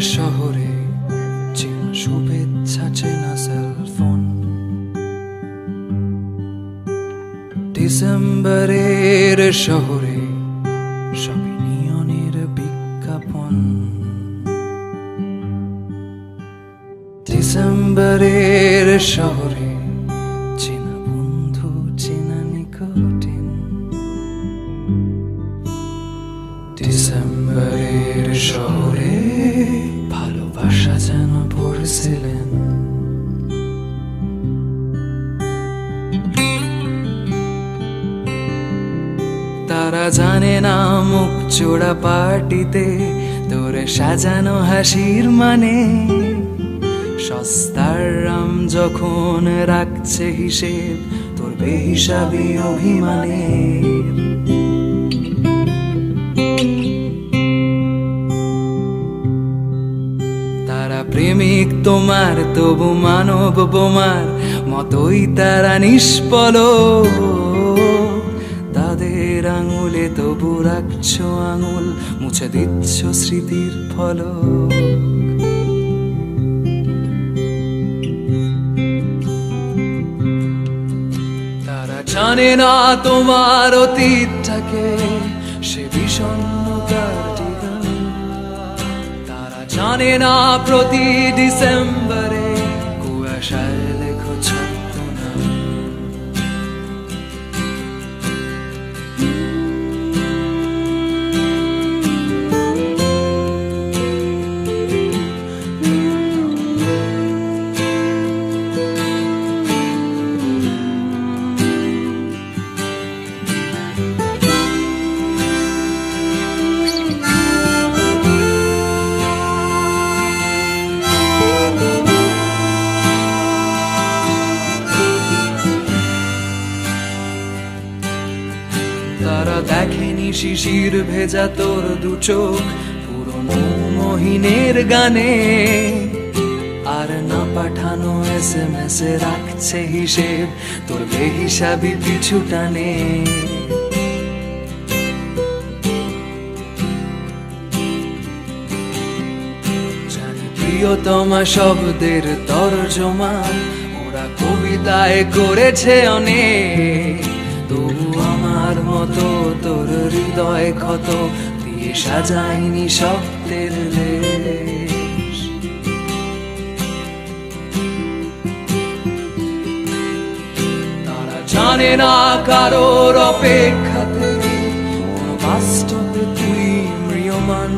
শহরে চেনা শুভেচ্ছা চেনা সেলফোন ডিসেম্বরের শহরে সবই নিয়নের বিজ্ঞাপন। ডিসেম্বরের শহরে তারা জানে না মুখ চোড়া পার্টিতে তোরে সাজানো হাসির মানে সস্তার রাম যখন রাখছে হিসেব, তোর বেহিসাবি অভিমানে। তারা প্রেমিক তোমার, তবু মানব বোমার মতোই তারা নিষ্পল তাদের আঙুলে তবু রাখছো আঙুল, মুছে দিচ্ছ স্মৃতির ফলক। তারা জানে না তোমার অতীতটাকে, সে বিষণ্ণতার তারা জানে না প্রতি ডিসেম্বরে কুয়াশায় তারা দেখেনি শিশির ভেজা তোর দু চোখ, পুরনো মহিনের গানে। আর না পাঠানো এস এম এস রাখছে হিসেব, তোর বেহিসাবি পিছু টানে। প্রিয়তমা শব্দের তর্জমা, ওরা কবিতায় করেছে অনেক। আমার মতো তোর হৃদয় ক্ষত দিয়ে সাজাইনি শব্দের তারা জানে না কারোর অপেক্ষাতে বাস্তবে তুই মৃয়মান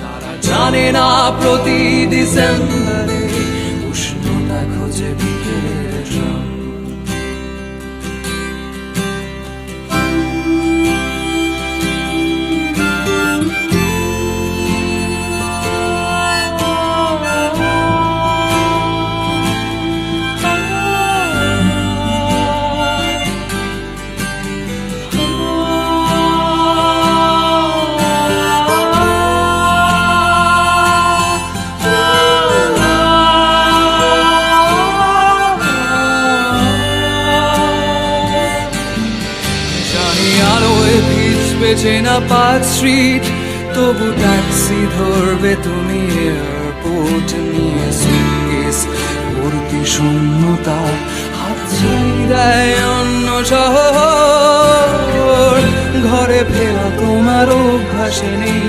তারা জানে না প্রতি ডিসেম্বরে উষ্ণতা খোঁজে বিকেলের জানি আলোয় ভিজবে চেনা পার্ক স্ট্রিট তবু ট্যাক্সি ধরবে তুমি এয়ারপোর্ট নিয়ে সুটকেস ভর্তি শূন্যতা হাত দেয় অন্য শহর। ঘরে ফেরা তোমার অভ্যাসে নেই,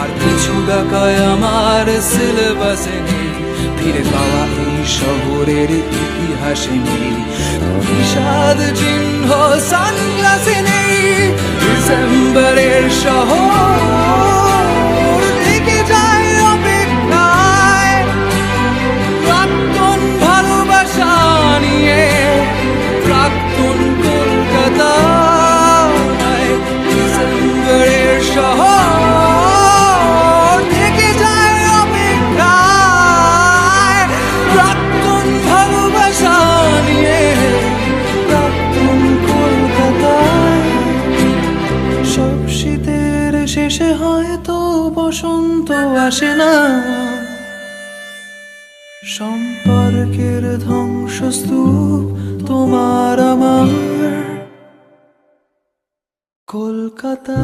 আর কিছু ডাকায় আমার সিলেবাসে নেই। ফিরে পাওয়া এই শহরের ইতিহাসে নেই। বিষাদ চিহ্ন সানগ্লাসে নেই। ডিসেম্বরের শহর। বসন্ত আসে না। সম্পর্কের ধ্বংসস্তূপ তোমার আমার। কলকাতা